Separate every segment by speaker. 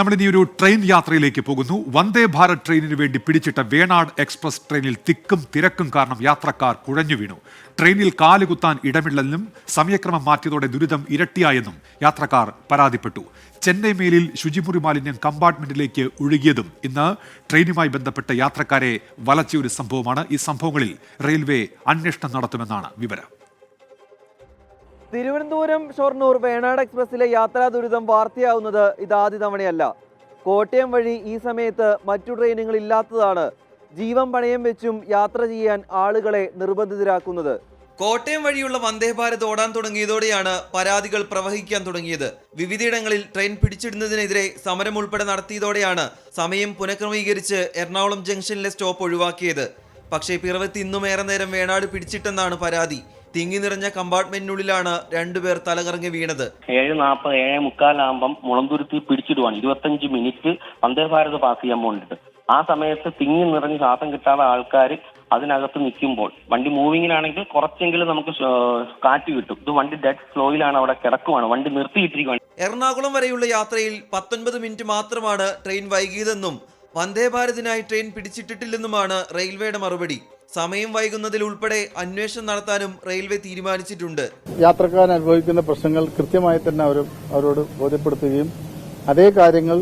Speaker 1: നമ്മൾ ഇനി ഒരു ട്രെയിൻ യാത്രയിലേക്ക് പോകുന്നു. വന്ദേ ഭാരത് ട്രെയിനിന് വേണ്ടി പിടിച്ചിട്ട വേണാട് എക്സ്പ്രസ് ട്രെയിനിൽ തിക്കും തിരക്കും കാരണം യാത്രക്കാർ കുഴഞ്ഞു വീണു. ട്രെയിനിൽ കാലുകുത്താൻ ഇടമില്ലെന്നും സമയക്രമം മാറ്റിയതോടെ ദുരിതം ഇരട്ടിയായെന്നും യാത്രക്കാർ പരാതിപ്പെട്ടു. ചെന്നൈ മേലിൽ ശുചിമുറി മാലിന്യം കമ്പാർട്ട്മെന്റിലേക്ക് ഒഴുകിയതും ഇന്ന് ട്രെയിനുമായി ബന്ധപ്പെട്ട യാത്രക്കാരെ വലച്ച ഒരു സംഭവമാണ്. ഈ സംഭവങ്ങളിൽ റെയിൽവേ അന്വേഷണം നടത്തുമെന്നാണ് വിവരം.
Speaker 2: തിരുവനന്തപുരം ഷൊർണൂർ വേണാട് എക്സ്പ്രസിലെ യാത്രാ ദുരിതം വാർത്തയാവുന്നത് ഇതാദ്യ തവണയല്ല. കോട്ടയം വഴി ഈ സമയത്ത് മറ്റു ട്രെയിനുകൾ ഇല്ലാത്തതാണ് ജീവൻ പണയം വെച്ചും യാത്ര ചെയ്യാൻ ആളുകളെ നിർബന്ധിതരാക്കുന്നത്. കോട്ടയം വഴിയുള്ള വന്ദേ ഭാരത് ഓടാൻ തുടങ്ങിയതോടെയാണ് പരാതികൾ പ്രവഹിക്കാൻ തുടങ്ങിയത്. വിവിധയിടങ്ങളിൽ ട്രെയിൻ പിടിച്ചിടുന്നതിനെതിരെ സമരം ഉൾപ്പെടെ നടത്തിയതോടെയാണ് സമയം പുനഃക്രമീകരിച്ച് എറണാകുളം ജംഗ്ഷനിലെ സ്റ്റോപ്പ് ഒഴിവാക്കിയത്. പക്ഷേ പിറവത്ത് ഇന്നും ഏറെ നേരം വേണാട് പിടിച്ചിട്ടെന്നാണ് പരാതി. തിങ്ങി നിറഞ്ഞ കമ്പാർട്ട്മെന്റിനുള്ളിലാണ് രണ്ടുപേർ തലകറങ്ങി വീണത്.
Speaker 3: ഏഴ് നാൽപ്പത് ഏഴ് മുക്കാലാകുമ്പം മുളന്തുരുത്തി പിടിച്ചിടുവാണ്. ഇരുപത്തഞ്ച് മിനിറ്റ് വന്ദേ ഭാരത് പാസ് ചെയ്യാൻ വേണ്ടിയിട്ട് ആ സമയത്ത് തിങ്ങി നിറഞ്ഞ് ശ്വാസം കിട്ടാതെ ആൾക്കാർ അതിനകത്ത് നിൽക്കുമ്പോൾ വണ്ടി മൂവിങ്ങിനാണെങ്കിൽ കുറച്ചെങ്കിലും നമുക്ക് കാറ്റ് കിട്ടും. ഇത് വണ്ടി ഡെഡ് സ്ലോയിലാണ് അവിടെ കിടക്കുവാണ്. വണ്ടി നിർത്തിയിട്ടിരിക്കുകയാണ്
Speaker 2: എറണാകുളം വരെയുള്ള യാത്രയിൽ പത്തൊൻപത് മിനിറ്റ് മാത്രമാണ് ട്രെയിൻ വൈകിയതെന്നും വന്ദേ ഭാരതിനായി ട്രെയിൻ പിടിച്ചിട്ടിട്ടില്ലെന്നുമാണ് റെയിൽവേയുടെ മറുപടി. സമയം വൈകുന്നതിൽ ഉൾപ്പെടെ അന്വേഷണം നടത്താനും റെയിൽവേ തീരുമാനിച്ചിട്ടുണ്ട്.
Speaker 4: യാത്രക്കാരൻ അനുഭവിക്കുന്ന പ്രശ്നങ്ങൾ കൃത്യമായി തന്നെ അവർ അവരോട് ബോധ്യപ്പെടുത്തുകയും അതേ കാര്യങ്ങൾ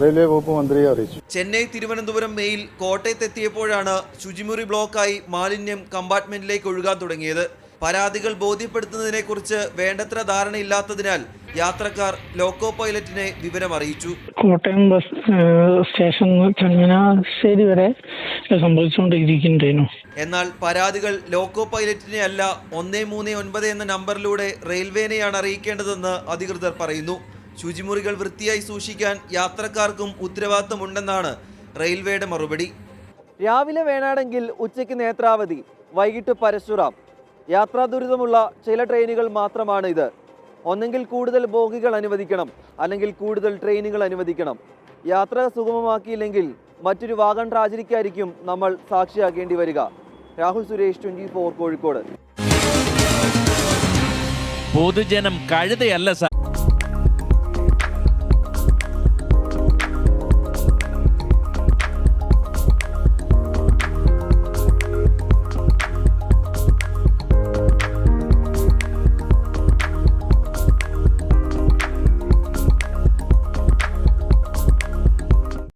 Speaker 4: റെയിൽവേ വകുപ്പ് മന്ത്രിയെ അറിയിച്ചു.
Speaker 2: ചെന്നൈ തിരുവനന്തപുരം മെയിൽ കോട്ടയത്തെത്തിയപ്പോഴാണ് ശുചിമുറി ബ്ലോക്കായി മാലിന്യം കമ്പാർട്ട്മെന്റിലേക്ക് ഒഴുകാൻ തുടങ്ങിയത്. പരാതികൾ ബോധ്യപ്പെടുത്തുന്നതിനെക്കുറിച്ച് വേണ്ടത്ര ധാരണയില്ലാത്തതിനാൽ യാത്രക്കാർ ലോക്കോ പൈലറ്റിനെ വിവരം അറിയിച്ചു
Speaker 5: കോട്ടയം ബസ് സ്റ്റേഷൻ ചങ്ങനാശ്ശേരി വരെ സംഭവിച്ചുകൊണ്ടിരിക്കുന്നു
Speaker 2: എന്നാൽ പരാതികൾ ലോക്കോ പൈലറ്റിനെ അല്ല ഒന്നേ മൂന്ന് ഒൻപത് എന്ന നമ്പറിലൂടെ റെയിൽവേനെയാണ് അറിയിക്കേണ്ടതെന്ന് അധികൃതർ പറയുന്നു. ശുചിമുറികൾ വൃത്തിയായി സൂക്ഷിക്കാൻ യാത്രക്കാർക്കും ഉത്തരവാദിത്തമുണ്ടെന്നാണ് റെയിൽവേയുടെ മറുപടി. രാവിലെ വേണാടെങ്കിൽ ഉച്ചയ്ക്ക് നേത്രാവതി വൈകിട്ട് പരശുറാം. യാത്രാ ദുരിതമുള്ള ചില ട്രെയിനുകൾ മാത്രമാണ് ഇത് ഒന്നെങ്കിൽ കൂടുതൽ ബോഗികൾ അനുവദിക്കണം അല്ലെങ്കിൽ കൂടുതൽ ട്രെയിനുകൾ അനുവദിക്കണം. യാത്ര സുഗമമാക്കിയില്ലെങ്കിൽ മറ്റൊരു വാഗൺ ട്രാജഡിക്കായിരിക്കും നമ്മൾ സാക്ഷിയാക്കേണ്ടി വരിക. Rahul Suresh twenty four Kozhikode.
Speaker 6: പൊതുജനം കഴുതയല്ല സർ